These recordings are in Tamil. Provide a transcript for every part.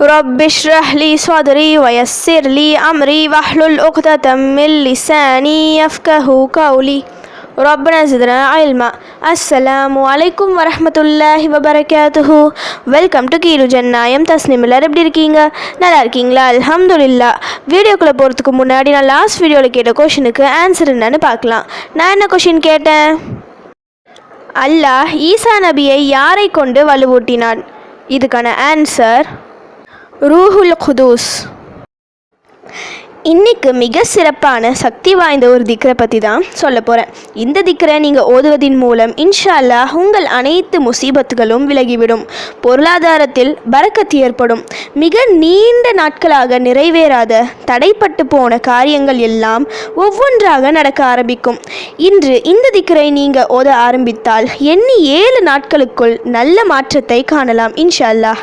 رب اشرح لي صدري ويسر لي أمري واحلل عقدة من لساني يفقه قولي. ربنا زدنا علما السلام عليكم ورحمة الله وبركاته வெல்கம் டு கீரு ஜன்னாயம் தஸ்னிம் எல்லாரும் எப்படி இருக்கீங்க நல்லா இருக்கீங்களா அல்ஹம்துலில்லா வீடியோக்குள்ளே போகிறதுக்கு முன்னாடி நான் லாஸ்ட் வீடியோவில் கேட்ட கொஷினுக்கு ஆன்சர் என்னன்னு பார்க்கலாம் நான் என்ன கொஷின் கேட்டேன் அல்லாஹ் ஈசா நபியை யாரை கொண்டு வலுவூட்டினான் இதுக்கான ஆன்சர் ரூஹுல் குதூஸ் இன்னைக்கு மிக சிறப்பான சக்தி வாய்ந்த ஒரு திக்கரை பற்றி தான் சொல்ல போகிறேன் இந்த திக்கரை நீங்கள் ஓதுவதின் மூலம் இன்ஷா அல்லாஹ் உங்கள் அனைத்து முசீபத்துகளும் விலகிவிடும். பொருளாதாரத்தில் பறக்கத்து ஏற்படும். மிக நீண்ட நாட்களாக நிறைவேறாத தடைப்பட்டு போன காரியங்கள் எல்லாம் ஒவ்வொன்றாக நடக்க ஆரம்பிக்கும். இன்று இந்த திக்கரை நீங்கள் ஓத ஆரம்பித்தால் எண்ணி ஏழு நாட்களுக்குள் நல்ல மாற்றத்தை காணலாம் இன்ஷா அல்லாஹ்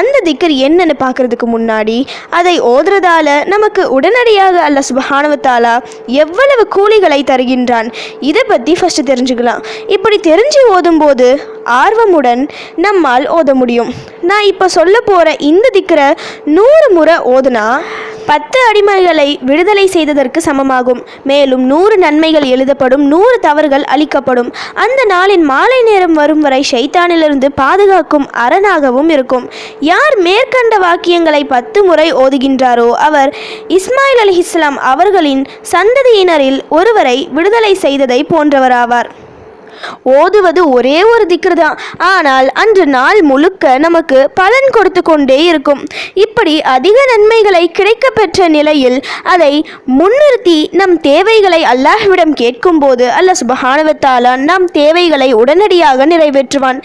அந்த திக்கர் என்னன்னு பார்க்கறதுக்கு முன்னாடி அதை ஓதுறதால நமக்கு உடல் உடனடியாக அல்ல சுபஹானவத்தாலா எவ்வளவு கூலிகளை தருகின்றான்? இதை பற்றி ஃபஸ்ட்டு தெரிஞ்சுக்கலாம். இப்படி தெரிஞ்சு ஓதும்போது ஆர்வமுடன் நம்மால் ஓத முடியும். நான் இப்போ சொல்ல போகிற இந்த திக்கரை நூறு முறை ஓதுனா பத்து அடிமைகளை விடுதலை செய்ததற்கு சமமாகும். மேலும் நூறு நன்மைகள் எழுதப்படும் நூறு தவறுகள் அளிக்கப்படும் அந்த நாளின் மாலை நேரம் வரும் வரை ஷைத்தானிலிருந்து பாதுகாக்கும் அரணாகவும் இருக்கும். யார் மேற்கண்ட வாக்கியங்களை பத்து முறை ஓதுகின்றாரோ அவர் இஸ்மாயில் அலி இஸ்லாம் அவர்களின் சந்ததியினரில் ஒருவரை விடுதலை செய்ததை போன்றவராவார். ஓதுவது ஒரே ஒரு திக்ரு தான் ஆனால் அன்று நாள் முழுக்க நமக்கு பலன் கொடுத்து கொண்டே இருக்கும். இப்படி அதிக நன்மைகளை கிடைக்க பெற்ற நிலையில் அதை முன்னிறுத்தி நம் தேவைகளை அல்லாஹ்விடம் கேட்கும்போது அல்ல சுபஹானவத்தாலா நம் தேவைகளை உடனடியாக நிறைவேற்றுவான்.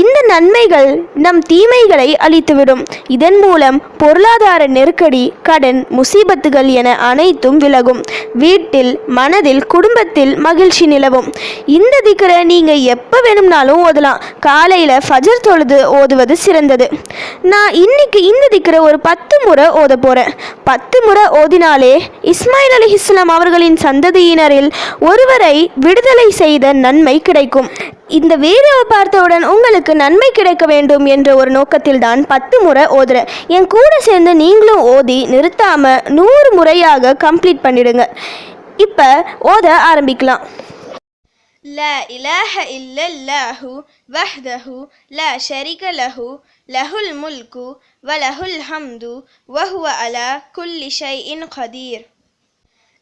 இந்த நன்மைகள் நம் தீமைகளை அழித்துவிடும். இதன் மூலம் பொருளாதார நெருக்கடி கடன் முசீபத்துகள் என அனைத்தும் விலகும். வீட்டில் மனதில் குடும்பத்தில் மகிழ்ச்சி நிலவும். இந்த திக்கரை நீங்கள் எப்போ வேணும்னாலும் ஓதலாம். காலையில் ஃபஜர் தொழுது ஓதுவது சிறந்தது. நான் இன்னைக்கு இந்த திக்கரை ஒரு பத்து முறை ஓத போகிறேன் பத்து முறை ஓதினாலே இஸ்மாயில் அலி இஸ்லாம் அவர்களின் சந்ததியினரில் ஒருவரை விடுதலை செய்த நன்மை கிடைக்கும். இந்த வீடியோவை பார்த்தவுடன் உங்களுக்கு மக்களுக்கு நன்மை கிடைக்க வேண்டும் என்ற ஒரு நோக்கத்தில் தான் பத்து முறை ஓதுறேன். என் கூட சேர்ந்து நீங்களும் ஓதி நிறுத்தாமல் நூறு முறையாக கம்ப்ளீட் பண்ணிடுங்க. இப்போ ஓத ஆரம்பிக்கலாம். لا إله إلا الله وحده லஹு லஹுல் முல்கு வ லஹுல் ஹம்து வஹுவ وهو குல்லி كل இன் قدير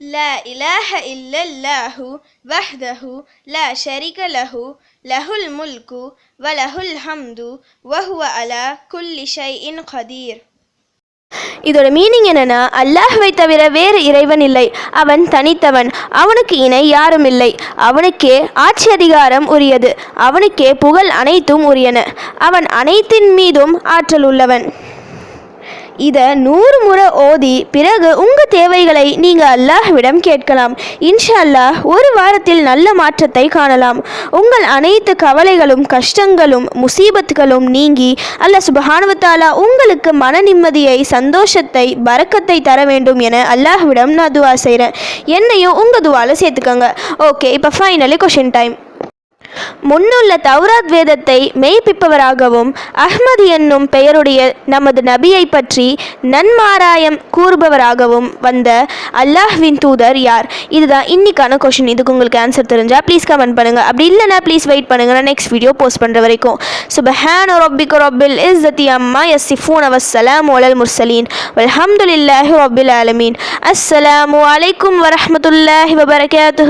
لا إله إلا الله وحده لا شريك له له الملك وله الحمد وهو على كل شيء قدير. இதோட மீனிங் என்னன்னா அல்லாஹுவை தவிர வேறு இறைவன் இல்லை. அவன் தனித்தவன். அவனுக்கு இணை யாரும் இல்லை. அவனுக்கே ஆட்சி அதிகாரம் உரியது. அவனுக்கே புகழ் அனைத்தும் உரியன. அவன் அனைத்தின் மீதும் ஆற்றல் உள்ளவன். இதை நூறு முறை ஓதி பிறகு உங்கள் தேவைகளை நீங்கள் அல்லாஹ்விடம் கேட்கலாம். இன்ஷா அல்லாஹ் ஒரு வாரத்தில் நல்ல மாற்றத்தை காணலாம். உங்கள் அனைத்து கவலைகளும் கஷ்டங்களும் முசீபத்துகளும் நீங்கி அல்ல சுபஹானுவத்தாலா உங்களுக்கு மன நிம்மதியை சந்தோஷத்தை பறக்கத்தை தர வேண்டும் என அல்லாஹ்விடம் நான் துவா செய்கிறேன் என்னையும் உங்கள் துவாவில் சேர்த்துக்கோங்க. ஓகே இப்போ ஃபைனலி கொஷின் டைம் முன்னுள்ள தௌராத் வேதத்தை மெய்ப்பிப்பவராகவும் அஹ்மது என்னும் பெயருடைய நமது நபியை பற்றி நன்மாராயம் கூறுபவராகவும் வந்த அல்லாஹ்வின் தூதர் யார்? இதுதான் இன்னைக்கான கொஷின் இதுக்கு உங்களுக்கு ஆன்சர் தெரிஞ்சால் ப்ளீஸ் கமெண்ட் பண்ணுங்கள் அப்படி இல்லைனா ப்ளீஸ் வெயிட் பண்ணுங்கள் நான் நெக்ஸ்ட் வீடியோ போஸ்ட் பண்ணுற வரைக்கும். சுபஹான் ரொபிக் ரொபில் இஸ் தத்தி அம்மா எஸ் சிஃபூன் அவசலாம் ஒலல் முர்சலீன் வல்ஹம்துலில்லாஹி ரொபில் ஆலமீன் அஸ்ஸலாமு அலைக்கும் வரமத்துல்லாஹி வபரகாத்து